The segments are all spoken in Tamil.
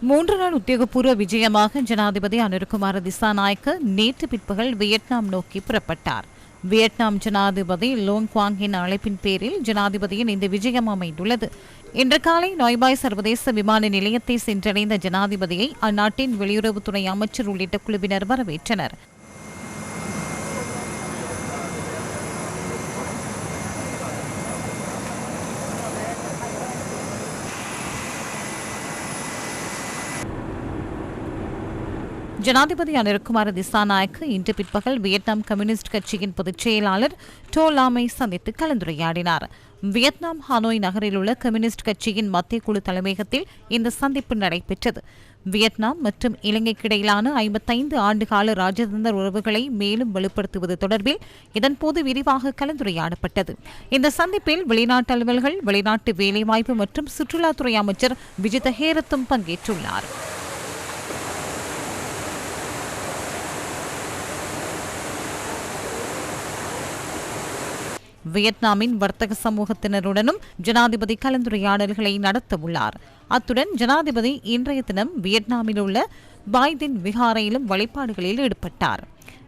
மூன்று நாள் உத்தியோகபூர்வ விஜயமாக ஜனாதிபதி அனுர்குமார திசாநாயக்க நேற்று பிற்பகல் வியட்நாம் நோக்கி புறப்பட்டார். வியட்நாம் ஜனாதிபதி லோங் குவாங்கின் அழைப்பின் பேரில் ஜனாதிபதியின் இந்த விஜயம் அமைந்துள்ளது. இன்று காலை நொய்பாய் சர்வதேச விமான நிலையத்தை சென்றடைந்த ஜனாதிபதியை அந்நாட்டின் வெளியுறவுத்துறை அமைச்சர் உள்ளிட்ட குழுவினர் வரவேற்றனர். ஜனாதிபதி அனிருக்குமார திசாநாயக்கு இன்று பிற்பகல் வியட்நாம் கம்யூனிஸ்ட் கட்சியின் பொதுச் செயலாளர் டோ லாமை சந்தித்து கலந்துரையாடினார். வியட்நாம் ஹானோய் நகரில் உள்ள கம்யூனிஸ்ட் கட்சியின் மத்திய குழு தலைமையகத்தில் இந்த சந்திப்பு நடைபெற்றது. வியட்நாம் மற்றும் இலங்கைக்கிடையிலான ஐம்பத்தைந்து ஆண்டுகால ராஜதந்திர உறவுகளை மேலும் வலுப்படுத்துவது தொடர்பில் இதன்போது விரிவாக கலந்துரையாடப்பட்டது. இந்த சந்திப்பில் வெளிநாட்டு அலுவல்கள் வெளிநாட்டு வேலைவாய்ப்பு மற்றும் சுற்றுலாத்துறை அமைச்சர் விஜித ஹேரத்தும் பங்கேற்றுள்ளார். வியட்நாமின் வர்த்தக சமூகத்தினருடனும் ஜனாதிபதி கலந்துரையாடல்களை நடத்தவுள்ளார். அத்துடன் ஜனாதிபதி இன்றைய தினம் வியட்நாமில் உள்ள பாய்தின் விகாரையிலும் வழிபாடுகளில் ஈடுபட்டார்.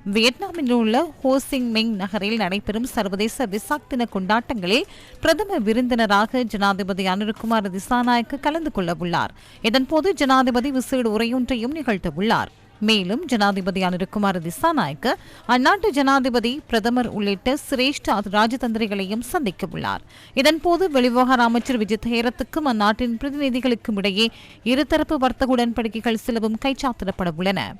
வியட்நாமில் உள்ள ஹோசிங் மெங் நகரில் நடைபெறும் சர்வதேச விசாக் தின கொண்டாட்டங்களில் பிரதம விருந்தினராக ஜனாதிபதி அனுருகுமார் திசாநாயக்கு கலந்து கொள்ளவுள்ளார். இதன்போது ஜனாதிபதி விசேட உரையொன்றையும் நிகழ்த்தவுள்ளார். மேலும் ஜனாதிபதியான அனுருகுமார் திசாநாயக்க அந்நாட்டு ஜனாதிபதி பிரதமர் உள்ளிட்ட சிரேஷ்ட ராஜதந்திரிகளையும் சந்திக்க உள்ளார். இதன்போது வெளிவிவகார அமைச்சர் விஜய் ஹேரத்துக்கும் அந்நாட்டின் பிரதிநிதிகளுக்கும் இடையே இருதரப்பு வர்த்தக உடன்படிக்கைகள் சிலவும் கைச்சாத்திடப்பட உள்ளன.